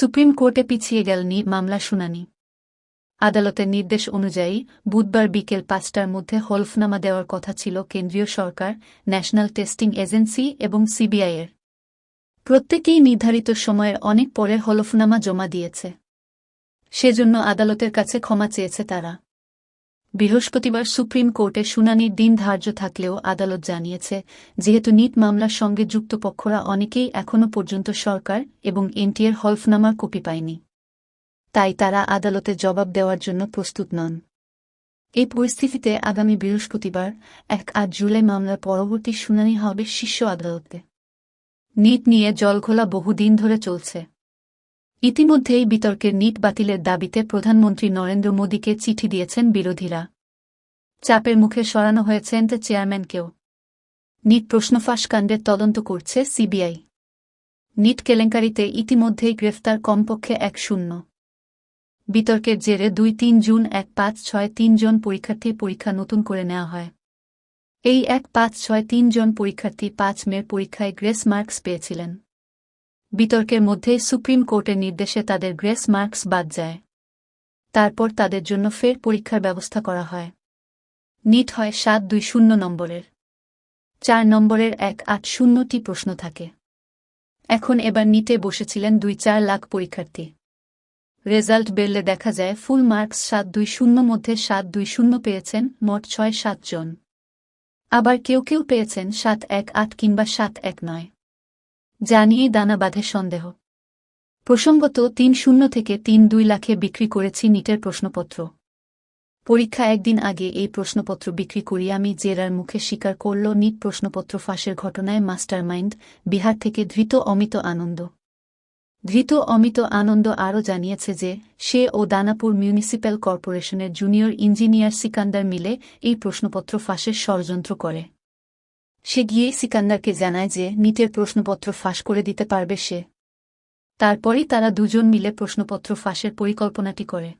Supreme কোর্টে পিছিয়ে গেল নি মামলা শুনানি। আদালতের নির্দেশ অনুযায়ী বুধবার বিকেল পাঁচটার মধ্যে হলফনামা দেওয়ার কথা ছিল কেন্দ্রীয় সরকার, ন্যাশনাল টেস্টিং এজেন্সি এবং সিবিআইয়ের প্রত্যেকেই নির্ধারিত সময়ের অনেক পরে হলফনামা জমা দিয়েছে। সেজন্য আদালতের কাছে ক্ষমা চেয়েছে তারা। বৃহস্পতিবার সুপ্রিম কোর্টে শুনানির দিন ধার্য থাকলেও আদালত জানিয়েছে, যেহেতু নিট মামলার সঙ্গে যুক্ত পক্ষরা অনেকেই এখনও পর্যন্ত সরকার এবং এনটিএর হলফনামার কপি পায়নি। তাই তারা আদালতে জবাব দেওয়ার জন্য প্রস্তুত নন। এই পরিস্থিতিতে আগামী বৃহস্পতিবার এক আট জুলাই মামলার পরবর্তী শুনানি হবে শীর্ষ আদালতে। নিট নিয়ে জলঘোলা বহুদিন ধরে চলছে। ইতিমধ্যেই বিতর্কের নিট বাতিলের দাবিতে প্রধানমন্ত্রী নরেন্দ্র মোদীকে চিঠি দিয়েছেন বিরোধীরা। চাপের মুখে সরানো হয়েছেন চেয়ারম্যানকেও। নিট প্রশ্নফাঁস কাণ্ডের তদন্ত করছে সিবিআই। নিট কেলেঙ্কারিতে ইতিমধ্যেই গ্রেফতার কমপক্ষে এক শূন্য। বিতর্কের জেরে দুই তিন জুন এক পাঁচ ছয় তিন জন পরীক্ষার্থীর পরীক্ষা নতুন করে নেওয়া হয়। এই এক পাঁচ ছয় তিন জন পরীক্ষার্থী পাঁচ মের পরীক্ষায় গ্রেস মার্কস পেয়েছিলেন। বিতর্কের মধ্যেই সুপ্রিম কোর্টের নির্দেশে তাদের গ্রেস মার্কস বাদ যায়। তারপর তাদের জন্য ফের পরীক্ষার ব্যবস্থা করা হয়। নিট হয় সাত দুই শূন্য নম্বরের। চার নম্বরের এক আট শূন্যটি প্রশ্ন থাকে। এখন এবার নিটে বসেছিলেন দুই চার লাখ পরীক্ষার্থী। রেজাল্ট বেরলে দেখা যায় ফুল মার্কস সাত দুই শূন্য মধ্যে সাত দুই শূন্য পেয়েছেন মোট ছয় সাত জন। আবার কেউ কেউ পেয়েছেন সাত এক আট কিংবা সাত এক নয়। জানিয়েই দানা বাঁধে সন্দেহ। প্রসঙ্গত, তিন শূন্য থেকে তিন দুই লাখে বিক্রি করেছি নিটের প্রশ্নপত্র। পরীক্ষা একদিন আগে এই প্রশ্নপত্র বিক্রি করি আমি জেরার মুখে স্বীকার করল নিট প্রশ্নপত্র ফাঁসের ঘটনায় মাস্টারমাইন্ড, বিহার থেকে ধৃত অমিত আনন্দ। ধৃত অমিত আনন্দ আরও জানিয়েছে যে, সে ও দানাপুর মিউনিসিপ্যাল কর্পোরেশনের জুনিয়র ইঞ্জিনিয়ার সিকান্দার মিলে এই প্রশ্নপত্র ফাঁসের ষড়যন্ত্র করে। সে গিয়ে সিকান্দারকে জানায় যে নিটের প্রশ্নপত্র ফাঁস করে দিতে পারবে সে। তারপরই তারা দুজন মিলে প্রশ্নপত্র ফাঁসের পরিকল্পনাটি করে।